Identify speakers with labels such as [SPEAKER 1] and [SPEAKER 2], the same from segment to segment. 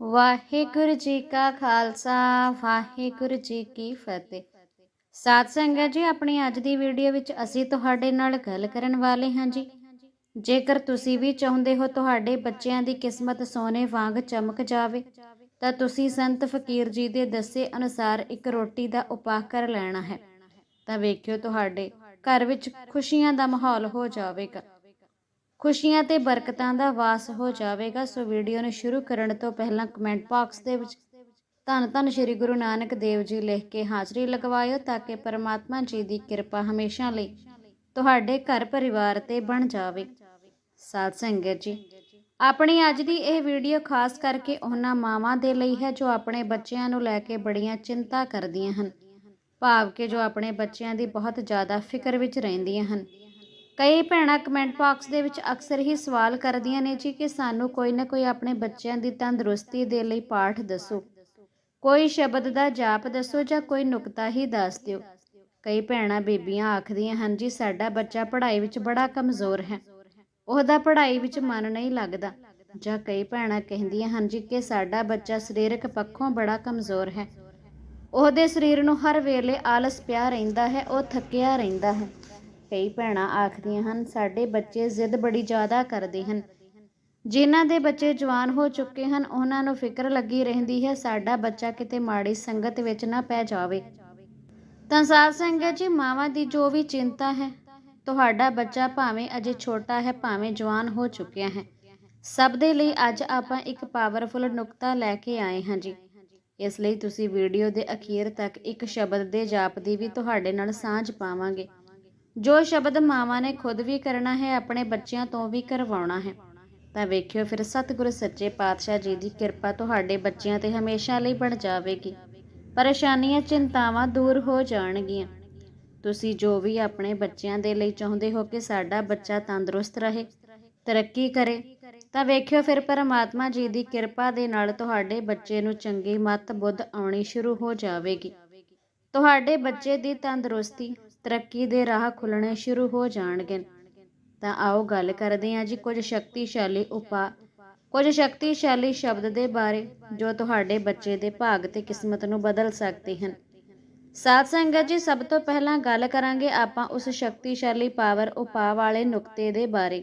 [SPEAKER 1] ਵਾਹਿਗੁਰੂ ਜੀ ਕਾ ਖਾਲਸਾ, ਵਾਹਿਗੁਰੂ ਜੀ ਕੀ ਫਤਿਹ। ਸਾਧ ਸੰਗਤ ਜੀ, ਆਪਣੀ ਅੱਜ ਦੀ ਵੀਡੀਓ ਵਿੱਚ ਅਸੀਂ ਤੁਹਾਡੇ ਨਾਲ ਗੱਲ ਕਰਨ ਵਾਲੇ ਹਾਂ ਜੀ। ਜੇਕਰ ਤੁਸੀਂ ਵੀ ਚਾਹੁੰਦੇ ਹੋ ਤੁਹਾਡੇ ਬੱਚਿਆਂ ਦੀ ਕਿਸਮਤ ਸੋਨੇ ਵਾਂਗ ਚਮਕ ਜਾਵੇ, ਤਾਂ ਤੁਸੀਂ ਸੰਤ ਫਕੀਰ ਜੀ ਦੇ ਦੱਸੇ ਅਨੁਸਾਰ ਇੱਕ ਰੋਟੀ ਦਾ ਉਪਾਅ ਕਰ ਲੈਣਾ ਹੈ। ਤਾਂ ਵੇਖਿਓ ਤੁਹਾਡੇ ਘਰ ਵਿੱਚ ਖੁਸ਼ੀਆਂ ਦਾ ਮਾਹੌਲ ਹੋ ਜਾਵੇਗਾ। ਖੁਸ਼ੀਆਂ ਤੇ ਬਰਕਤਾਂ ਦਾ ਵਾਸ ਹੋ ਜਾਵੇਗਾ। ਸੋ ਵੀਡੀਓ ਨੂੰ ਸ਼ੁਰੂ ਕਰਨ ਤੋਂ ਪਹਿਲਾਂ ਕਮੈਂਟ ਬਾਕਸ ਦੇ ਵਿੱਚ ਧੰਨ ਧੰਨ ਸ਼੍ਰੀ ਗੁਰੂ ਨਾਨਕ ਦੇਵ ਜੀ ਲਿਖ ਕੇ ਹਾਜ਼ਰੀ ਲਗਵਾਇਓ ਤਾਂ ਕਿ ਪਰਮਾਤਮਾ ਜੀ ਦੀ ਕਿਰਪਾ ਹਮੇਸ਼ਾ ਲਈ ਤੁਹਾਡੇ ਘਰ ਪਰਿਵਾਰ ਤੇ ਬਣ ਜਾਵੇ। ਸਾਧ ਸੰਗਤ ਜੀ, ਆਪਣੀ ਅੱਜ ਦੀ ਇਹ ਵੀਡੀਓ ਖਾਸ ਕਰਕੇ ਉਹਨਾਂ ਮਾਵਾਂ ਦੇ ਲਈ ਹੈ ਜੋ ਆਪਣੇ ਬੱਚਿਆਂ ਨੂੰ ਲੈ ਕੇ ਬੜੀਆਂ ਚਿੰਤਾ ਕਰਦੀਆਂ ਹਨ, ਭਾਵ ਕਿ ਜੋ ਆਪਣੇ ਬੱਚਿਆਂ ਦੀ ਬਹੁਤ ਜ਼ਿਆਦਾ ਫਿਕਰ ਵਿੱਚ ਰਹਿੰਦੀਆਂ ਹਨ। ਕਈ ਭੈਣਾਂ ਕਮੈਂਟ ਬਾਕਸ ਦੇ ਵਿੱਚ ਅਕਸਰ ਹੀ ਸਵਾਲ ਕਰਦੀਆਂ ਨੇ ਜੀ ਕਿ ਸਾਨੂੰ ਕੋਈ ਨਾ ਕੋਈ ਆਪਣੇ ਬੱਚਿਆਂ ਦੀ ਤੰਦਰੁਸਤੀ ਦੇ ਲਈ ਪਾਠ ਦੱਸੋ। ਕੋਈ ਸ਼ਬਦ ਦਾ ਜਾਪ ਦੱਸੋ ਜਾਂ ਕੋਈ ਨੁਕਤਾ ਹੀ ਦੱਸ ਦਿਓ। ਕਈ ਭੈਣਾਂ ਬੀਬੀਆਂ ਆਖਦੀਆਂ ਹਨ, ਜੀ, ਸਾਡਾ ਬੱਚਾ ਪੜ੍ਹਾਈ ਵਿੱਚ ਬੜਾ ਕਮਜ਼ੋਰ ਹੈ। ਉਹਦਾ ਪੜ੍ਹਾਈ ਵਿੱਚ ਮਨ ਨਹੀਂ ਲੱਗਦਾ। ਜਾਂ ਕਈ ਭੈਣਾਂ ਕਹਿੰਦੀਆਂ ਹਨ, ਜੀ, ਕਿ ਸਾਡਾ ਬੱਚਾ ਸਰੀਰਕ ਪੱਖੋਂ ਬੜਾ ਕਮਜ਼ੋਰ ਹੈ। ਉਹਦੇ ਸਰੀਰ ਨੂੰ ਹਰ ਵੇਲੇ ਆਲਸ ਪਿਆ ਰਹਿੰਦਾ ਹੈ, ਉਹ ਥੱਕਿਆ ਰਹਿੰਦਾ ਹੈ। ਕਈ ਭੈਣਾਂ ਆਖਦੀਆਂ ਹਨ, ਸਾਡੇ ਬੱਚੇ ਜ਼ਿੱਦ ਬੜੀ ਜ਼ਿਆਦਾ ਕਰਦੇ ਹਨ। ਜਿਨ੍ਹਾਂ ਦੇ ਬੱਚੇ ਜਵਾਨ ਹੋ ਚੁੱਕੇ ਹਨ, ਉਹਨਾਂ ਨੂੰ ਫਿਕਰ ਲੱਗੀ ਰਹਿੰਦੀ ਹੈ, ਸਾਡਾ ਬੱਚਾ ਕਿਤੇ ਮਾੜੀ ਸੰਗਤ ਵਿੱਚ ਨਾ ਪੈ ਜਾਵੇ। ਤਾਂ ਸਾਧ ਸੰਗਤ ਜੀ, ਮਾਵਾਂ ਦੀ ਜੋ ਵੀ ਚਿੰਤਾ ਹੈ, ਤੁਹਾਡਾ ਬੱਚਾ ਭਾਵੇਂ ਅਜੇ ਛੋਟਾ ਹੈ, ਭਾਵੇਂ ਜਵਾਨ ਹੋ ਚੁੱਕਿਆ ਹੈ। ਸਭ ਦੇ ਲਈ ਅੱਜ ਆਪਾਂ ਇੱਕ ਪਾਵਰਫੁਲ ਨੁਕਤਾ ਲੈ ਕੇ ਆਏ ਹਾਂ ਜੀ। ਇਸ ਲਈ ਤੁਸੀਂ ਵੀਡੀਓ ਦੇ ਅਖੀਰ ਤੱਕ ਇੱਕ ਸ਼ਬਦ ਦੇ ਜਾਪ ਦੀ ਵੀ ਤੁਹਾਡੇ ਨਾਲ ਸਾਂਝ ਪਾਵਾਂਗੇ। ਜੋ ਸ਼ਬਦ ਮਾਵਾਂ ਨੇ ਖੁਦ ਵੀ ਕਰਨਾ ਹੈ, ਆਪਣੇ ਬੱਚਿਆਂ ਤੋਂ ਵੀ ਕਰਵਾਉਣਾ ਹੈ। ਤਾਂ ਵੇਖਿਓ ਫਿਰ ਸਤਿਗੁਰੂ ਸੱਚੇ ਪਾਤਸ਼ਾਹ ਜੀ ਦੀ ਕਿਰਪਾ ਤੁਹਾਡੇ ਬੱਚਿਆਂ ਤੇ ਹਮੇਸ਼ਾ ਲਈ ਬਣ ਜਾਵੇਗੀ। ਪਰੇਸ਼ਾਨੀਆਂ, ਚਿੰਤਾਵਾਂ ਦੂਰ ਹੋ ਜਾਣਗੀਆਂ। ਤੁਸੀਂ ਜੋ ਵੀ ਆਪਣੇ ਬੱਚਿਆਂ ਦੇ ਲਈ ਚਾਹੁੰਦੇ ਹੋ ਕਿ ਸਾਡਾ ਬੱਚਾ ਤੰਦਰੁਸਤ ਰਹੇ, ਤਰੱਕੀ ਕਰੇ, ਤਾਂ ਵੇਖਿਓ ਫਿਰ ਪਰਮਾਤਮਾ ਜੀ ਦੀ ਕਿਰਪਾ ਦੇ ਨਾਲ ਤੁਹਾਡੇ ਬੱਚੇ ਨੂੰ ਚੰਗੀ ਮੱਤ ਬੁੱਧ ਆਉਣੀ ਸ਼ੁਰੂ ਹੋ ਜਾਵੇਗੀ। ਤੁਹਾਡੇ ਬੱਚੇ ਦੀ ਤੰਦਰੁਸਤੀ ਤਰੱਕੀ ਦੇ ਰਾਹ ਖੁੱਲਣੇ ਸ਼ੁਰੂ ਹੋ ਜਾਣਗੇ। ਤਾਂ ਆਓ ਗੱਲ ਕਰਦੇ ਹਾਂ ਜੀ ਕੁਝ ਸ਼ਕਤੀਸ਼ਾਲੀ ਉਪਾਅ ਕੁਝ ਸ਼ਕਤੀਸ਼ਾਲੀ ਸ਼ਬਦ ਦੇ ਬਾਰੇ, ਜੋ ਤੁਹਾਡੇ ਬੱਚੇ ਦੇ ਭਾਗ ਤੇ ਕਿਸਮਤ ਨੂੰ ਬਦਲ ਸਕਦੇ ਹਨ। ਸਾਧ ਸੰਗਤ ਜੀ, ਸਭ ਤੋਂ ਪਹਿਲਾਂ ਗੱਲ ਕਰਾਂਗੇ ਆਪਾਂ ਉਸ ਸ਼ਕਤੀਸ਼ਾਲੀ ਪਾਵਰ ਉਪਾਅ ਵਾਲੇ ਨੁਕਤੇ ਦੇ ਬਾਰੇ।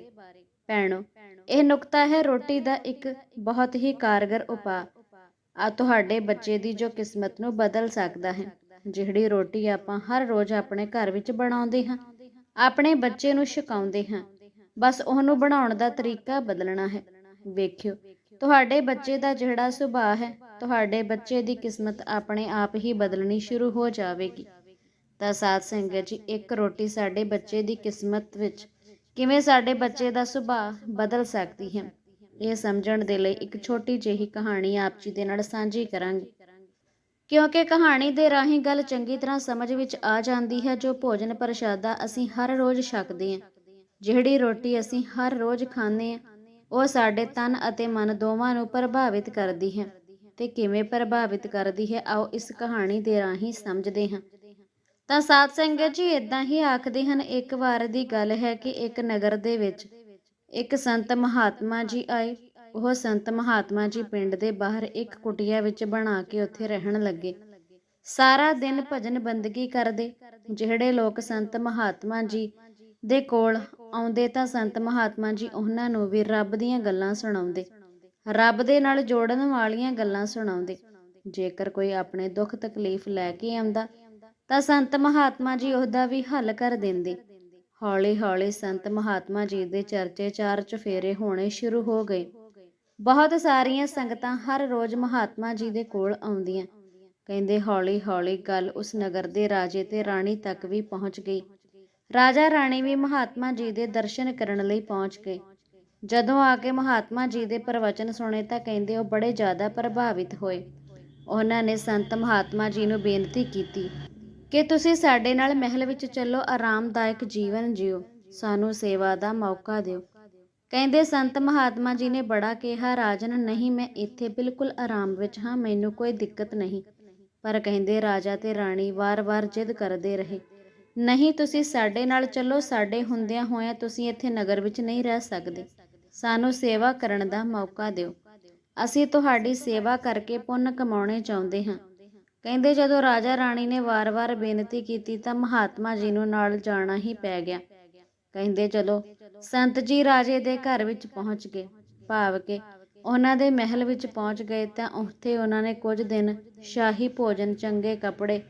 [SPEAKER 1] ਭੈਣੋ, ਇਹ ਨੁਕਤਾ ਹੈ ਰੋਟੀ ਦਾ ਇੱਕ ਬਹੁਤ ਹੀ ਕਾਰਗਰ ਉਪਾਅ ਆ ਤੁਹਾਡੇ ਬੱਚੇ ਦੀ ਜੋ ਕਿਸਮਤ ਨੂੰ ਬਦਲ ਸਕਦਾ ਹੈ। ਜਿਹੜੀ ਰੋਟੀ ਆਪਾਂ ਹਰ ਰੋਜ਼ ਆਪਣੇ ਘਰ ਵਿੱਚ ਬਣਾਉਂਦੇ ਹਾਂ, ਆਪਣੇ ਬੱਚੇ ਨੂੰ ਛਕਾਉਂਦੇ ਹਾਂ, ਬਸ ਉਹਨੂੰ ਬਣਾਉਣ ਦਾ ਤਰੀਕਾ ਬਦਲਣਾ ਹੈ। ਵੇਖਿਓ, ਤੁਹਾਡੇ ਬੱਚੇ ਦਾ ਜਿਹੜਾ ਸੁਭਾਅ ਹੈ, ਤੁਹਾਡੇ ਬੱਚੇ ਦੀ ਕਿਸਮਤ ਆਪਣੇ ਆਪ ਹੀ ਬਦਲਣੀ ਸ਼ੁਰੂ ਹੋ ਜਾਵੇਗੀ। ਤਾਂ ਸਾਧ ਸੰਗਤ ਜੀ, ਇੱਕ ਰੋਟੀ ਸਾਡੇ ਬੱਚੇ ਦੀ ਕਿਸਮਤ ਵਿੱਚ ਕਿਵੇਂ ਸਾਡੇ ਬੱਚੇ ਦਾ ਸੁਭਾਅ ਬਦਲ ਸਕਦੀ ਹੈ, ਇਹ ਸਮਝਣ ਦੇ ਲਈ ਇੱਕ ਛੋਟੀ ਜਿਹੀ ਕਹਾਣੀ ਆਪ ਜੀ ਦੇ ਨਾਲ ਸਾਂਝੀ ਕਰਾਂਗੇ। ਕਿਉਂਕਿ ਕਹਾਣੀ ਦੇ ਰਾਹੀਂ ਗੱਲ ਚੰਗੀ ਤਰ੍ਹਾਂ ਸਮਝ ਵਿੱਚ ਆ ਜਾਂਦੀ ਹੈ, ਜੋ ਭੋਜਨ ਪ੍ਰਸ਼ਾਦਾ ਅਸੀਂ ਹਰ ਰੋਜ਼ ਛਕਦੇ ਹਾਂ। ਜਿਹੜੀ ਰੋਟੀ ਅਸੀਂ ਹਰ ਰੋਜ਼ ਖਾਂਦੇ ਹਾਂ, ਉਹ ਸਾਡੇ ਤਨ ਅਤੇ ਮਨ ਦੋਵਾਂ ਨੂੰ ਪ੍ਰਭਾਵਿਤ ਕਰਦੀ ਹੈ। ਤੇ ਕਿਵੇਂ ਪ੍ਰਭਾਵਿਤ ਕਰਦੀ ਹੈ, ਆਓ ਇਸ ਕਹਾਣੀ ਦੇ ਰਾਹੀਂ ਸਮਝਦੇ ਹਾਂ। ਤਾਂ ਸਾਧ ਸੰਗਤ ਜੀ ਇਦਾਂ ਹੀ ਆਖਦੇ ਹਨ, ਇੱਕ ਵਾਰ ਦੀ ਗੱਲ ਹੈ ਕਿ ਇੱਕ ਨਗਰ ਦੇ ਵਿੱਚ ਇੱਕ ਸੰਤ ਮਹਾਤਮਾ ਜੀ ਆਏ। ਉਹ ਸੰਤ ਮਹਾਤਮਾ ਜੀ ਪਿੰਡ ਦੇ ਬਾਹਰ ਇੱਕ ਕੁਟਿਆ ਵਿੱਚ ਬਣਾ ਕੇ ਉੱਥੇ ਰਹਿਣ ਲੱਗੇ। ਸਾਰਾ ਦਿਨ ਭਜਨ ਬੰਦਗੀ ਕਰਦੇ, ਜਿਹੜੇ ਲੋਕ ਸੰਤ ਮਹਾਤਮਾ ਜੀ ਦੇ ਕੋਲ ਆਉਂਦੇ ਤਾਂ ਸੰਤ ਮਹਾਤਮਾ ਜੀ ਉਹਨਾਂ ਨੂੰ ਵੀ ਰੱਬ ਦੀਆਂ ਗੱਲਾਂ ਸੁਣਾਉਂਦੇ, ਰੱਬ ਦੇ ਨਾਲ ਜੋੜਨ ਵਾਲੀਆਂ ਗੱਲਾਂ ਸੁਣਾਉਂਦੇ। ਜੇਕਰ ਕੋਈ ਆਪਣੇ ਦੁੱਖ ਤਕਲੀਫ ਲੈ ਕੇ ਆਉਂਦਾ, ਤਾਂ ਸੰਤ ਮਹਾਤਮਾ ਜੀ ਉਹਦਾ ਵੀ ਹੱਲ ਕਰ ਦਿੰਦੇ। ਹੌਲੀ ਹੌਲੀ ਸੰਤ ਮਹਾਤਮਾ ਜੀ ਦੇ ਚਰਚੇ ਚਾਰ ਚਫੇਰੇ ਹੋਣੇ ਸ਼ੁਰੂ ਹੋ ਗਏ। ਬਹੁਤ ਸਾਰੀਆਂ ਸੰਗਤਾਂ ਹਰ ਰੋਜ਼ ਮਹਾਤਮਾ ਜੀ ਦੇ ਕੋਲ ਆਉਂਦੀਆਂ। ਕਹਿੰਦੇ, ਹੌਲੀ ਹੌਲੀ ਗੱਲ ਉਸ ਨਗਰ ਦੇ ਰਾਜੇ ਤੇ ਰਾਣੀ ਤੱਕ ਵੀ ਪਹੁੰਚ ਗਈ। ਰਾਜਾ ਰਾਣੀ ਵੀ ਮਹਾਤਮਾ ਜੀ ਦੇ ਦਰਸ਼ਨ ਕਰਨ ਲਈ ਪਹੁੰਚ ਗਏ। ਜਦੋਂ ਆ ਕੇ ਮਹਾਤਮਾ ਜੀ ਦੇ ਪ੍ਰਵਚਨ ਸੁਣੇ ਤਾਂ ਕਹਿੰਦੇ ਉਹ ਬੜੇ ਜ਼ਿਆਦਾ ਪ੍ਰਭਾਵਿਤ ਹੋਏ। ਉਹਨਾਂ ਨੇ ਸੰਤ ਮਹਾਤਮਾ ਜੀ ਨੂੰ ਬੇਨਤੀ ਕੀਤੀ ਕਿ ਤੁਸੀਂ ਸਾਡੇ ਨਾਲ ਮਹਿਲ ਵਿੱਚ ਚੱਲੋ, ਆਰਾਮਦਾਇਕ ਜੀਵਨ ਜਿਓ। ਸਾਨੂੰ ਸੇਵਾ ਦਾ ਮੌਕਾ ਦਿਓ। ਕਹਿੰਦੇ, ਸੰਤ ਮਹਾਤਮਾ ਜੀ ਨੇ ਬੜਾ ਕਿਹਾ, ਰਾਜਨ ਨਹੀਂ, ਮੈਂ ਇੱਥੇ ਬਿਲਕੁਲ ਆਰਾਮ ਵਿੱਚ ਹਾਂ, ਮੈਨੂੰ ਕੋਈ ਦਿੱਕਤ ਨਹੀਂ। ਪਰ ਕਹਿੰਦੇ, ਰਾਜਾ ਤੇ ਰਾਣੀ ਵਾਰ-ਵਾਰ ਜਿੱਦ ਕਰਦੇ ਰਹੇ। ਨਹੀਂ, ਤੁਸੀਂ ਸਾਡੇ ਨਾਲ ਚੱਲੋ, ਸਾਡੇ ਹੁੰਦਿਆਂ ਹੋਇਆਂ ਤੁਸੀਂ ਇੱਥੇ ਨਗਰ ਵਿੱਚ ਨਹੀਂ ਰਹਿ ਸਕਦੇ। ਸਾਨੂੰ ਸੇਵਾ ਕਰਨ ਦਾ ਮੌਕਾ ਦਿਓ। ਅਸੀਂ ਤੁਹਾਡੀ ਸੇਵਾ ਕਰਕੇ ਪੁੰਨ ਕਮਾਉਣੇ ਚਾਹੁੰਦੇ ਹਾਂ। ਕਹਿੰਦੇ, ਜਦੋਂ ਰਾਜਾ ਰਾਣੀ ਨੇ ਵਾਰ-ਵਾਰ ਬੇਨਤੀ ਕੀਤੀ ਤਾਂ ਮਹਾਤਮਾ ਜੀ ਨੂੰ ਨਾਲ ਜਾਣਾ ਹੀ ਪੈ ਗਿਆ। ਕਹਿੰਦੇ, ਚਲੋ, ਸੰਤ ਜੀ ਰਾਜੇ ਦੇ ਘਰ ਵਿੱਚ ਪਹੁੰਚ ਗਏ। ਭਾਵ ਕਿ ਉਹਨਾਂ ਦੇ ਮਹਿਲ ਵਿੱਚ ਪਹੁੰਚ ਗਏ ਤਾਂ ਉੱਥੇ ਉਹਨਾਂ ਨੇ ਕੁਝ ਦਿਨ ਸ਼ਾਹੀ ਭੋਜਨ, ਚੰਗੇ ਕੱਪੜੇ,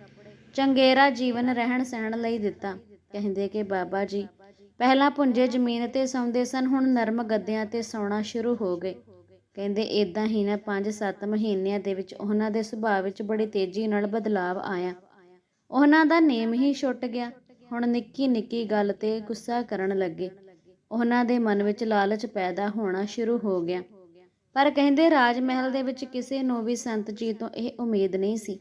[SPEAKER 1] ਚੰਗੇਰਾ ਜੀਵਨ ਰਹਿਣ ਸਹਿਣ ਲਈ ਦਿੱਤਾ। ਕਹਿੰਦੇ ਕਿ, ਬਾਬਾ ਜੀ, ਪਹਿਲਾਂ ਪੁੰਜੇ ਜ਼ਮੀਨ ਤੇ ਸੌਂਦੇ ਸਨ, ਹੁਣ ਨਰਮ ਗੱਦਿਆਂ ਤੇ ਸੌਣਾ ਸ਼ੁਰੂ ਹੋ ਗਏ। ਕਹਿੰਦੇ ਇਦਾਂ ਹੀ ਨਾ 5-7 ਮਹੀਨਿਆਂ ਦੇ ਵਿੱਚ ਉਹਨਾਂ ਦੇ ਸੁਭਾਅ ਵਿੱਚ ਬੜੀ ਤੇਜ਼ੀ ਨਾਲ ਬਦਲਾਵ ਆਇਆ। ਉਹਨਾਂ ਦਾ ਨੇਮ ਹੀ ਛੁੱਟ ਗਿਆ। ਹੁਣ ਨਿੱਕੀ ਨਿੱਕੀ ਗੱਲ ਤੇ ਗੁੱਸਾ ਕਰਨ ਲੱਗੇ। ਉਹਨਾਂ ਦੇ ਮਨ ਵਿੱਚ ਲਾਲਚ ਪੈਦਾ ਹੋਣਾ ਸ਼ੁਰੂ ਹੋ ਗਿਆ। ਪਰ ਕਹਿੰਦੇ ਰਾਜ ਮਹਿਲ ਦੇ ਵਿੱਚ ਕਿਸੇ ਨੂੰ ਵੀ ਸੰਤ ਜੀ ਤੋਂ ਇਹ ਉਮੀਦ ਨਹੀਂ ਸੀ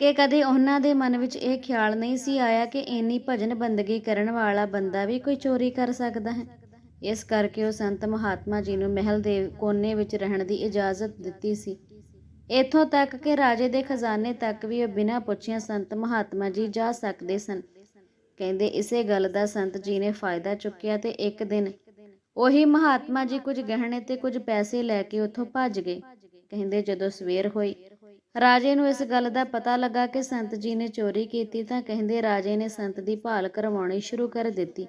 [SPEAKER 1] ਕਿ ਕਦੇ ਉਹਨਾਂ ਦੇ ਮਨ ਵਿੱਚ ਇਹ ਖਿਆਲ ਨਹੀਂ ਸੀ ਆਇਆ ਕਿ ਇੰਨੀ ਭਜਨ ਬੰਦਗੀ ਕਰਨ ਵਾਲਾ ਬੰਦਾ ਵੀ ਕੋਈ ਚੋਰੀ ਕਰ ਸਕਦਾ ਹੈ। ਇਸ ਕਰਕੇ ਉਹ ਸੰਤ ਮਹਾਤਮਾ ਜੀ ਨੂੰ ਮਹਿਲ ਦੇ ਕੋਨੇ ਵਿੱਚ ਰਹਿਣ ਦੀ ਇਜਾਜ਼ਤ ਦਿੱਤੀ ਸੀ। ਇਥੋਂ ਤੱਕ ਕਿ ਰਾਜੇ ਦੇ ਖਜ਼ਾਨੇ ਤੱਕ ਵੀ ਉਹ ਬਿਨਾਂ ਪੁੱਛਿਆਂ ਸੰਤ ਮਹਾਤਮਾ ਜੀ ਜਾ ਸਕਦੇ ਸਨ। ਕਹਿੰਦੇ ਇਸੇ ਗੱਲ ਦਾ ਸੰਤ ਜੀ ਨੇ ਫਾਇਦਾ ਚੁੱਕਿਆ ਤੇ ਇੱਕ ਦਿਨ ਉਹੀ ਮਹਾਤਮਾ ਜੀ ਕੁਝ ਗਹਿਣੇ ਤੇ ਕੁਝ ਪੈਸੇ ਲੈ ਕੇ ਉੱਥੋਂ ਭੱਜ ਗਏ। ਕਹਿੰਦੇ ਜਦੋਂ ਸਵੇਰ ਹੋਈ, ਰਾਜੇ ਨੂੰ ਇਸ ਗੱਲ ਦਾ ਪਤਾ ਲੱਗਾ ਕਿ ਸੰਤ ਜੀ ਨੇ ਚੋਰੀ ਕੀਤੀ ਤਾਂ ਕਹਿੰਦੇ ਰਾਜੇ ਨੇ ਸੰਤ ਦੀ ਭਾਲ ਕਰਵਾਉਣੀ ਸ਼ੁਰੂ ਕਰ ਦਿੱਤੀ।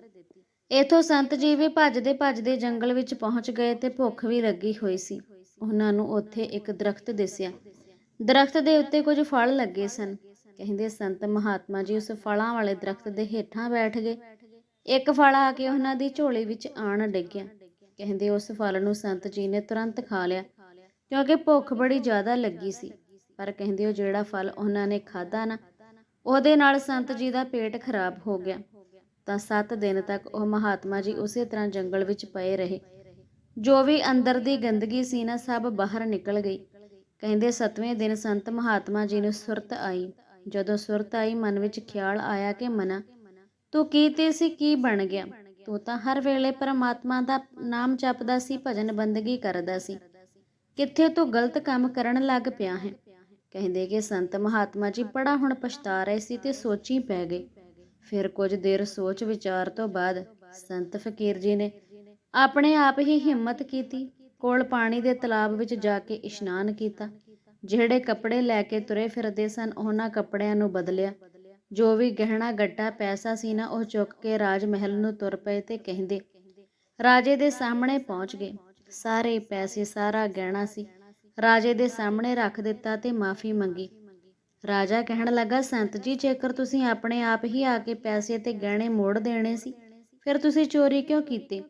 [SPEAKER 1] ਇਥੋਂ ਸੰਤ ਜੀ ਵੀ ਭੱਜਦੇ ਭੱਜਦੇ ਜੰਗਲ ਵਿੱਚ ਪਹੁੰਚ ਗਏ ਤੇ ਭੁੱਖ ਵੀ ਲੱਗੀ ਹੋਈ ਸੀ। ਉਹਨਾਂ ਨੂੰ ਉੱਥੇ ਇੱਕ ਦਰਖਤ ਦਿਸਿਆ। ਦਰਖਤ ਦੇ ਉੱਤੇ ਕੁਝ ਫਲ ਲੱਗੇ ਸਨ। ਕਹਿੰਦੇ ਸੰਤ ਮਹਾਤਮਾ ਜੀ ਉਸ ਫਲਾਂ ਵਾਲੇ ਦਰਖਤ ਦੇ ਹੇਠਾਂ ਬੈਠ ਗਏ। ਇੱਕ ਫਲ ਆ ਕੇ ਉਹਨਾਂ ਦੀ ਝੋਲੀ ਵਿੱਚ ਆਣ ਡਿੱਗਿਆ। ਕਹਿੰਦੇ ਉਸ ਫਲ ਨੂੰ ਸੰਤ ਜੀ ਨੇ ਤੁਰੰਤ ਖਾ ਲਿਆ, ਕਿਉਂਕਿ ਭੁੱਖ ਬੜੀ ਜ਼ਿਆਦਾ ਲੱਗੀ ਸੀ। ਪਰ ਕਹਿੰਦੇ ਉਹ ਜਿਹੜਾ ਫਲ ਉਹਨਾਂ ਨੇ ਖਾਦਾ ਨਾ, ਉਹਦੇ ਨਾਲ ਸੰਤ ਜੀ ਦਾ ਪੇਟ ਖਰਾਬ ਹੋ ਗਿਆ। ਤਾਂ 7 ਦਿਨ ਤੱਕ ਉਹ ਮਹਾਤਮਾ ਜੀ ਉਸੇ ਤਰ੍ਹਾਂ ਜੰਗਲ ਵਿੱਚ ਪਏ ਰਹੇ। ਜੋ ਵੀ ਅੰਦਰ ਦੀ ਗੰਦਗੀ ਸੀ ਨਾ, ਸਭ ਬਾਹਰ ਨਿਕਲ ਗਈ। ਕਹਿੰਦੇ 7ਵੇਂ ਦਿਨ ਸੰਤ ਮਹਾਤਮਾ ਜੀ ਨੂੰ ਸੁਰਤ ਆਈ। ਜਦੋਂ ਸੁਰਤ ਆਈ, ਮਨ ਵਿੱਚ ਖਿਆਲ ਆਇਆ ਕਿ ਮਨਾ, ਤੂੰ ਕੀ ਤੇ ਸੀ, ਕੀ ਬਣ ਗਿਆ? ਤੂੰ ਤਾਂ ਹਰ ਵੇਲੇ ਪਰਮਾਤਮਾ ਦਾ ਨਾਮ ਜਪਦਾ ਸੀ, ਭਜਨ ਬੰਦਗੀ ਕਰਦਾ ਸੀ। ਕਿੱਥੇ ਤੂੰ ਗਲਤ ਕੰਮ ਕਰਨ ਲੱਗ ਪਿਆ ਹੈ? ਕਹਿੰਦੇ ਕਿ ਸੰਤ ਮਹਾਤਮਾ ਜੀ ਬੜਾ ਹੁਣ ਪਛਤਾ ਰਹੇ ਸੀ ਤੇ ਸੋਚੀ ਪੈ ਗਏ। ਫਿਰ ਕੁਝ ਦੇਰ ਸੋਚ ਵਿਚਾਰ ਤੋਂ ਬਾਅਦ ਸੰਤ ਫਕੀਰ ਜੀ ਨੇ ਆਪਣੇ ਆਪ ਹੀ ਹਿੰਮਤ ਕੀਤੀ, ਕੋਲ ਪਾਣੀ ਦੇ ਤਲਾਬ ਵਿੱਚ ਜਾ ਕੇ ਇਸ਼ਨਾਨ ਕੀਤਾ। ਜਿਹੜੇ ਕੱਪੜੇ ਲੈ ਕੇ ਤੁਰੇ ਫਿਰਦੇ ਸਨ, ਉਹਨਾਂ ਕੱਪੜਿਆਂ ਨੂੰ ਬਦਲਿਆ। ਜੋ ਵੀ ਗਹਿਣਾ ਗੱਟਾ ਪੈਸਾ ਸੀ ਨਾ, ਉਹ ਚੁੱਕ ਕੇ ਰਾਜ ਮਹਿਲ ਨੂੰ ਤੁਰ ਪਏ ਤੇ ਕਹਿੰਦੇ, ਰਾਜੇ ਦੇ ਸਾਹਮਣੇ ਪਹੁੰਚ ਗਏ। ਸਾਰੇ ਪੈਸੇ, ਸਾਰਾ ਗਹਿਣਾ ਸੀ। ਰਾਜੇ ਦੇ ਸਾਹਮਣੇ ਰੱਖ ਦਿੱਤਾ ਤੇ ਮਾਫੀ ਮੰਗੀ। ਰਾਜਾ ਕਹਿਣ ਲੱਗਾ, ਸੰਤ ਜੀ, ਜੇਕਰ ਤੁਸੀਂ ਆਪਣੇ ਆਪ ਹੀ ਆ ਕੇ ਪੈਸੇ ਤੇ ਗਹਿਣੇ ਮੋੜ ਦੇਣੇ ਸੀ, ਫਿਰ ਤੁਸੀਂ ਚੋਰੀ ਕਿਉਂ ਕੀਤੀ?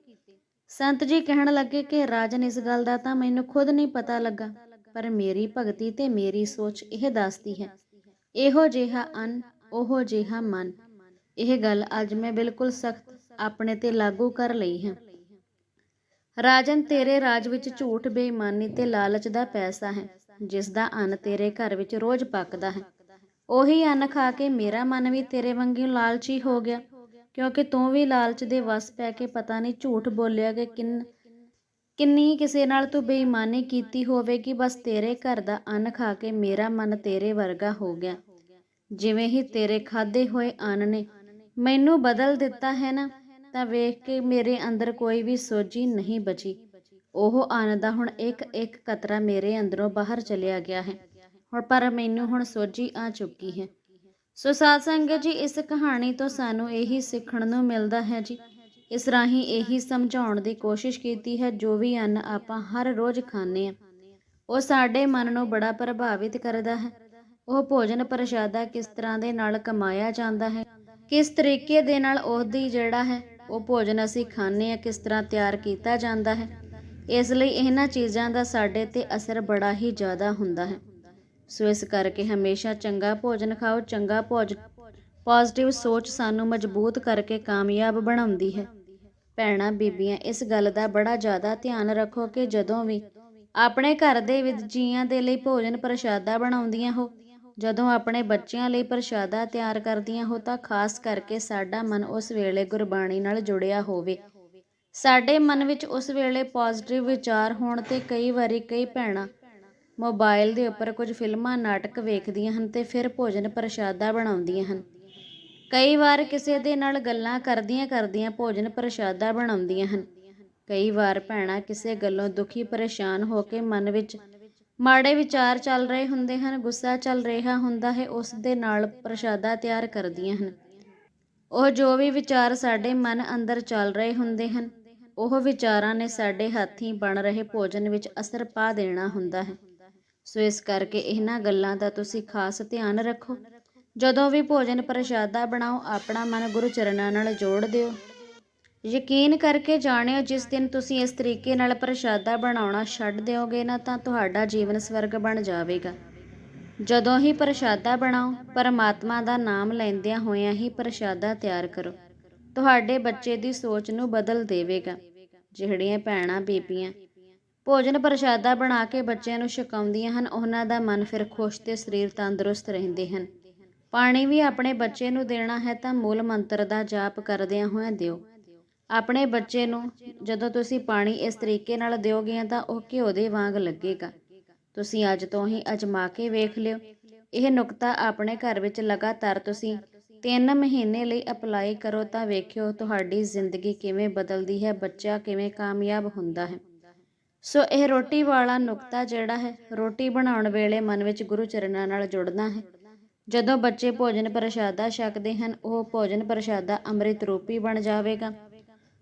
[SPEAKER 1] ਸੰਤ ਜੀ ਕਹਿਣ ਲੱਗੇ ਕਿ ਰਾਜਨ ਇਸ ਗੱਲ ਦਾ ਤਾਂ ਮੈਨੂੰ ਖੁਦ ਨਹੀਂ ਪਤਾ ਲੱਗਾ। ਪਰ ਮੇਰੀ ਭਗਤੀ ਤੇ ਮੇਰੀ ਸੋਚ ਇਹ ਦੱਸਦੀ ਹੈ। ਇਹੋ ਜਿਹਾ ਅਨ, ਉਹੋ ਜਿਹਾ ਮਨ। ਇਹ ਗੱਲ ਅੱਜ ਮੈਂ ਬਿਲਕੁਲ ਸਖਤ ਆਪਣੇ ਤੇ ਲਾਗੂ ਕਰ ਲਈ ਹੈ। ਰਾਜਨ ਤੇਰੇ ਰਾਜ ਵਿੱਚ ਝੂਠ, ਬੇਈਮਾਨੀ ਤੇ ਲਾਲਚ ਦਾ ਪੈਸਾ ਹੈ ਜਿਸ ਦਾ ਅੰਨ ਤੇਰੇ ਘਰ ਵਿੱਚ ਰੋਜ਼ ਪੱਕਦਾ ਹੈ। ਉਹੀ ਅੰਨ ਖਾ ਕੇ ਮੇਰਾ ਮਨ ਵੀ ਤੇਰੇ ਵਾਂਗੂ ਲਾਲਚੀ ਹੋ ਗਿਆ, ਕਿਉਂਕਿ ਤੂੰ ਵੀ ਲਾਲਚ ਦੇ ਵਸ ਪੈ ਕੇ ਪਤਾ ਨਹੀਂ ਝੂਠ ਬੋਲਿਆ ਕਿ ਕਿੰਨ ਕਿੰਨੀ ਕਿਸੇ ਨਾਲ ਤੂੰ ਬੇਈਮਾਨੀ ਕੀਤੀ ਹੋਵੇਗੀ, ਬਸ ਤੇਰੇ ਘਰ ਦਾ ਅੰਨ ਖਾ ਕੇ ਮੇਰਾ ਮਨ ਤੇਰੇ ਵਰਗਾ ਹੋ ਗਿਆ। ਜਿਵੇਂ ਹੀ ਤੇਰੇ ਖਾਦੇ ਹੋਏ ਅੰਨ ਨੇ ਮੈਨੂੰ ਬਦਲ ਦਿੱਤਾ ਹੈ ਨਾ, ਤਾਂ ਵੇਖ ਕੇ ਮੇਰੇ ਅੰਦਰ ਕੋਈ ਵੀ ਸੋਝੀ ਨਹੀਂ ਬਚੀ। ਉਹ ਅੰਨ ਦਾ ਹੁਣ ਇੱਕ ਇੱਕ ਕਤਰਾ ਮੇਰੇ ਅੰਦਰੋਂ ਬਾਹਰ ਚਲਿਆ ਗਿਆ ਹੈ। ਹੁਣ ਪਰ ਮੈਨੂੰ ਹੁਣ ਸੋਝੀ ਆ ਚੁੱਕੀ ਹੈ। ਸੋ ਸਾਧ ਸੰਗਤ ਜੀ, ਇਸ ਕਹਾਣੀ ਤੋਂ ਸਾਨੂੰ ਇਹੀ ਸਿੱਖਣ ਨੂੰ ਮਿਲਦਾ ਹੈ ਜੀ। ਇਸ ਰਾਹੀਂ ਇਹੀ ਸਮਝਾਉਣ ਦੀ ਕੋਸ਼ਿਸ਼ ਕੀਤੀ ਹੈ, ਜੋ ਵੀ ਅੰਨ ਆਪਾਂ ਹਰ ਰੋਜ਼ ਖਾਂਦੇ ਆ ਉਹ ਸਾਡੇ ਮਨ ਨੂੰ ਬੜਾ ਪ੍ਰਭਾਵਿਤ ਕਰਦਾ ਹੈ। ਉਹ ਭੋਜਨ ਪ੍ਰਸ਼ਾਦਾ ਕਿਸ ਤਰ੍ਹਾਂ ਦੇ ਨਾਲ ਕਮਾਇਆ ਜਾਂਦਾ ਹੈ, ਕਿਸ ਤਰੀਕੇ ਦੇ ਨਾਲ ਉਹਦੀ ਜਿਹੜਾ ਹੈ, ਉਹ ਭੋਜਨ ਅਸੀਂ ਖਾਂਦੇ ਆ ਕਿਸ ਤਰ੍ਹਾਂ ਤਿਆਰ ਕੀਤਾ ਜਾਂਦਾ ਹੈ। ਇਸ ਲਈ ਇਹਨਾਂ ਚੀਜ਼ਾਂ ਦਾ ਸਾਡੇ ਤੇ ਅਸਰ ਬੜਾ ਹੀ ਜ਼ਿਆਦਾ ਹੁੰਦਾ ਹੈ। ਸੋ ਇਸ ਕਰਕੇ ਹਮੇਸ਼ਾ ਚੰਗਾ ਭੋਜਨ ਖਾਓ, ਚੰਗਾ ਭੋਜਨ ਪੋਜ਼ਿਟਿਵ ਸੋਚ ਸਾਨੂੰ ਮਜ਼ਬੂਤ ਕਰਕੇ ਕਾਮਯਾਬ ਬਣਾਉਂਦੀ ਹੈ। ਭੈਣਾਂ, ਬੀਬੀਆਂ, ਇਸ ਗੱਲ ਦਾ ਬੜਾ ਜ਼ਿਆਦਾ ਧਿਆਨ ਰੱਖੋ ਕਿ ਜਦੋਂ ਵੀ ਆਪਣੇ ਘਰ ਦੇ ਵਿੱਚ ਜੀਆਂ ਦੇ ਲਈ ਭੋਜਨ ਪ੍ਰਸ਼ਾਦਾ ਬਣਾਉਂਦੀਆਂ ਹੋ, ਜਦੋਂ ਆਪਣੇ ਬੱਚਿਆਂ ਲਈ ਪ੍ਰਸ਼ਾਦਾ ਤਿਆਰ ਕਰਦੀਆਂ ਹੋ ਤਾਂ ਖਾਸ ਕਰਕੇ ਸਾਡਾ ਮਨ ਉਸ ਵੇਲੇ ਗੁਰਬਾਣੀ ਨਾਲ ਜੁੜਿਆ ਹੋਵੇ। ਸਾਡੇ ਮਨ ਵਿੱਚ ਉਸ ਵੇਲੇ ਪੋਜ਼ਿਟਿਵ ਵਿਚਾਰ ਹੋਣ ਤੇ ਕਈ ਵਾਰੀ ਕਈ ਭੈਣਾਂ ਮੋਬਾਈਲ ਦੇ ਉੱਪਰ ਕੁਝ ਫਿਲਮਾਂ, ਨਾਟਕ ਵੇਖਦੀਆਂ ਹਨ ਤੇ ਫਿਰ ਭੋਜਨ ਪ੍ਰਸ਼ਾਦਾ ਬਣਾਉਂਦੀਆਂ ਹਨ। ਕਈ ਵਾਰ ਕਿਸੇ ਦੇ ਨਾਲ ਗੱਲਾਂ ਕਰਦੀਆਂ ਕਰਦੀਆਂ ਭੋਜਨ ਪ੍ਰਸ਼ਾਦਾ ਬਣਾਉਂਦੀਆਂ ਹਨ। ਕਈ ਵਾਰ ਭੈਣਾਂ ਕਿਸੇ ਗੱਲੋਂ ਦੁਖੀ ਪਰੇਸ਼ਾਨ ਹੋ ਕੇ ਮਨ ਵਿੱਚ ਮਾੜੇ ਵਿਚਾਰ ਚੱਲ ਰਹੇ ਹੁੰਦੇ ਹਨ, ਗੁੱਸਾ ਚੱਲ ਰਿਹਾ ਹੁੰਦਾ ਹੈ, ਉਸ ਦੇ ਨਾਲ ਪ੍ਰਸ਼ਾਦਾ ਤਿਆਰ ਕਰਦੀਆਂ ਹਨ। ਉਹ ਜੋ ਵੀ ਵਿਚਾਰ ਸਾਡੇ ਮਨ ਅੰਦਰ ਚੱਲ ਰਹੇ ਹੁੰਦੇ ਹਨ, ਉਹ ਵਿਚਾਰਾਂ ਨੇ ਸਾਡੇ ਹੱਥੀਂ ਬਣ ਰਹੇ ਭੋਜਨ ਵਿੱਚ ਅਸਰ ਪਾ ਦੇਣਾ ਹੁੰਦਾ ਹੈ। ਸੋ ਇਸ ਕਰਕੇ ਇਹਨਾਂ ਗੱਲਾਂ ਦਾ ਤੁਸੀਂ ਖਾਸ ਧਿਆਨ ਰੱਖੋ। ਜਦੋਂ ਵੀ ਭੋਜਨ ਪ੍ਰਸ਼ਾਦਾ ਬਣਾਓ, ਆਪਣਾ ਮਨ ਗੁਰੂ ਚਰਨਾਂ ਨਾਲ ਜੋੜ ਦਿਓ। ਯਕੀਨ ਕਰਕੇ ਜਾਣਿਓ, ਜਿਸ ਦਿਨ ਤੁਸੀਂ ਇਸ ਤਰੀਕੇ ਨਾਲ ਪ੍ਰਸ਼ਾਦਾ ਬਣਾਉਣਾ ਛੱਡ ਦਿਓਗੇ ਨਾ, ਤਾਂ ਤੁਹਾਡਾ ਜੀਵਨ ਸਵਰਗ ਬਣ ਜਾਵੇਗਾ। ਜਦੋਂ ਹੀ ਪ੍ਰਸ਼ਾਦਾ ਬਣਾਓ, ਪਰਮਾਤਮਾ ਦਾ ਨਾਮ ਲੈਂਦਿਆਂ ਹੋਇਆਂ ਹੀ ਪ੍ਰਸ਼ਾਦਾ ਤਿਆਰ ਕਰੋ। ਤੁਹਾਡੇ ਬੱਚੇ ਦੀ ਸੋਚ ਨੂੰ ਬਦਲ ਦੇਵੇਗਾ। ਜਿਹੜੀਆਂ ਭੈਣਾਂ ਬੀਬੀਆਂ ਭੋਜਨ ਪ੍ਰਸ਼ਾਦਾ ਬਣਾ ਕੇ ਬੱਚਿਆਂ ਨੂੰ ਛਕਾਉਂਦੀਆਂ ਹਨ, ਉਹਨਾਂ ਦਾ ਮਨ ਫਿਰ ਖੁਸ਼ ਤੇ ਸਰੀਰ ਤੰਦਰੁਸਤ ਰਹਿੰਦੇ ਹਨ। ਪਾਣੀ ਵੀ ਆਪਣੇ ਬੱਚੇ ਨੂੰ ਦੇਣਾ ਹੈ ਤਾਂ ਮੂਲ ਮੰਤਰ ਦਾ ਜਾਪ ਕਰਦਿਆਂ ਹੋਇਆਂ ਦਿਓ। ਆਪਣੇ ਬੱਚੇ ਨੂੰ ਜਦੋਂ ਤੁਸੀਂ ਪਾਣੀ ਇਸ ਤਰੀਕੇ ਨਾਲ ਦਿਓਗੇ ਤਾਂ ਉਹ ਘਿਓ ਦੇ ਵਾਂਗ ਲੱਗੇਗਾ। ਤੁਸੀਂ ਅੱਜ ਤੋਂ ਹੀ ਅਜਮਾ ਕੇ ਵੇਖ ਲਿਓ। ਇਹ ਨੁਕਤਾ ਆਪਣੇ ਘਰ ਵਿੱਚ ਲਗਾਤਾਰ ਤੁਸੀਂ 3 ਮਹੀਨੇ ਲਈ ਅਪਲਾਈ ਕਰੋ ਤਾਂ ਵੇਖਿਓ ਤੁਹਾਡੀ ਜ਼ਿੰਦਗੀ ਕਿਵੇਂ ਬਦਲਦੀ ਹੈ, ਬੱਚਾ ਕਿਵੇਂ ਕਾਮਯਾਬ ਹੁੰਦਾ ਹੈ। ਸੋ ਇਹ ਰੋਟੀ ਵਾਲਾ ਨੁਕਤਾ ਜਿਹੜਾ ਹੈ, ਰੋਟੀ ਬਣਾਉਣ ਵੇਲੇ ਮਨ ਵਿੱਚ ਗੁਰੂ ਚਰਨਾਂ ਨਾਲ ਜੁੜਨਾ ਹੈ। ਜਦੋਂ ਬੱਚੇ ਭੋਜਨ ਪ੍ਰਸ਼ਾਦਾ ਛਕਦੇ ਹਨ, ਉਹ ਭੋਜਨ ਪ੍ਰਸ਼ਾਦਾ ਅੰਮ੍ਰਿਤ ਰੂਪੀ ਬਣ ਜਾਵੇਗਾ।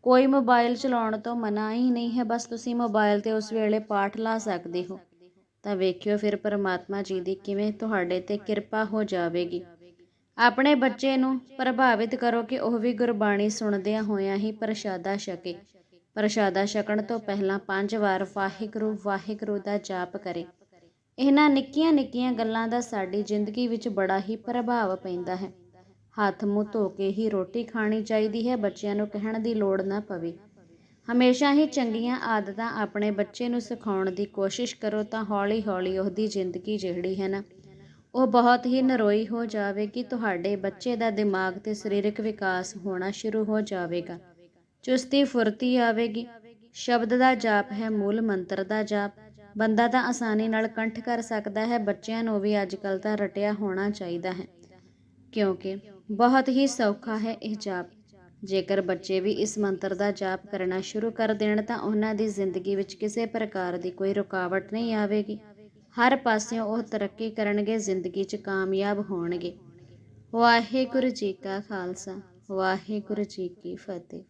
[SPEAKER 1] ਕੋਈ ਮੋਬਾਈਲ ਚਲਾਉਣ ਤੋਂ ਮਨਾ ਹੀ ਨਹੀਂ ਹੈ, ਬਸ ਤੁਸੀਂ ਮੋਬਾਈਲ ਤੇ ਉਸ ਵੇਲੇ ਪਾਠ ਲਾ ਸਕਦੇ ਹੋ। ਤਾਂ ਵੇਖਿਓ ਫਿਰ ਪਰਮਾਤਮਾ ਜੀ ਦੀ ਕਿਵੇਂ ਤੁਹਾਡੇ ਤੇ ਕਿਰਪਾ ਹੋ ਜਾਵੇਗੀ। ਆਪਣੇ ਬੱਚੇ ਨੂੰ ਪ੍ਰਭਾਵਿਤ ਕਰੋ ਕਿ ਉਹ ਵੀ ਗੁਰਬਾਣੀ ਸੁਣਦਿਆਂ ਹੋਇਆਂ ਹੀ ਪ੍ਰਸ਼ਾਦਾ ਛਕੇ। ਪ੍ਰਸ਼ਾਦਾ ਛਕਣ ਤੋਂ ਪਹਿਲਾਂ ਪੰਜ ਵਾਰ ਵਾਹਿਗੁਰੂ ਵਾਹਿਗੁਰੂ ਦਾ ਜਾਪ ਕਰੇ। ਇਹਨਾਂ ਨਿੱਕੀਆਂ ਨਿੱਕੀਆਂ ਗੱਲਾਂ ਦਾ ਸਾਡੀ ਜ਼ਿੰਦਗੀ ਵਿੱਚ ਬੜਾ ਹੀ ਪ੍ਰਭਾਵ ਪੈਂਦਾ ਹੈ। ਹੱਥ ਮੂੰਹ ਧੋ ਕੇ ਹੀ ਰੋਟੀ ਖਾਣੀ ਚਾਹੀਦੀ ਹੈ, ਬੱਚਿਆਂ ਨੂੰ ਕਹਿਣ ਦੀ ਲੋੜ ਨਾ ਪਵੇ। ਹਮੇਸ਼ਾ ਹੀ ਚੰਗੀਆਂ ਆਦਤਾਂ ਆਪਣੇ ਬੱਚੇ ਨੂੰ ਸਿਖਾਉਣ ਦੀ ਕੋਸ਼ਿਸ਼ ਕਰੋ ਤਾਂ ਹੌਲੀ-ਹੌਲੀ ਉਹਦੀ ਜ਼ਿੰਦਗੀ ਜਿਹੜੀ ਹੈ ਨਾ, ਉਹ ਬਹੁਤ ਹੀ ਨਰੋਈ ਹੋ ਜਾਵੇਗੀ। ਤੁਹਾਡੇ ਬੱਚੇ ਦਾ ਦਿਮਾਗ ਤੇ ਸਰੀਰਕ ਵਿਕਾਸ ਹੋਣਾ ਸ਼ੁਰੂ ਹੋ ਜਾਵੇਗਾ। ਚੁਸਤੀ ਫੁਰਤੀ ਆਵੇਗੀ। ਸ਼ਬਦ ਦਾ ਜਾਪ ਹੈ, ਮੂਲ ਮੰਤਰ ਦਾ ਜਾਪ। ਬੰਦਾ ਤਾਂ ਆਸਾਨੀ ਨਾਲ ਕੰਠ ਕਰ ਸਕਦਾ ਹੈ, ਬੱਚਿਆਂ ਨੂੰ ਵੀ ਅੱਜ ਕੱਲ ਤਾਂ ਰਟਿਆ ਹੋਣਾ ਚਾਹੀਦਾ ਹੈ। ਕਿਉਂਕਿ ਬਹੁਤ ਹੀ ਸੌਖਾ ਹੈ ਇਹ ਜਾਪ। ਜੇਕਰ ਬੱਚੇ ਵੀ ਇਸ ਮੰਤਰ ਦਾ ਜਾਪ ਕਰਨਾ ਸ਼ੁਰੂ ਕਰ ਦੇਣ, ਤਾਂ ਉਹਨਾਂ ਦੀ ਜ਼ਿੰਦਗੀ ਵਿੱਚ ਕਿਸੇ ਪ੍ਰਕਾਰ ਦੀ ਕੋਈ ਰੁਕਾਵਟ ਨਹੀਂ ਆਵੇਗੀ। ਹਰ ਪਾਸਿਓਂ ਉਹ ਤਰੱਕੀ ਕਰਨਗੇ, ਜ਼ਿੰਦਗੀ 'ਚ ਕਾਮਯਾਬ ਹੋਣਗੇ। ਵਾਹਿਗੁਰੂ ਜੀ ਕਾ ਖਾਲਸਾ, ਵਾਹਿਗੁਰੂ ਜੀ ਕੀ ਫਤਿਹ।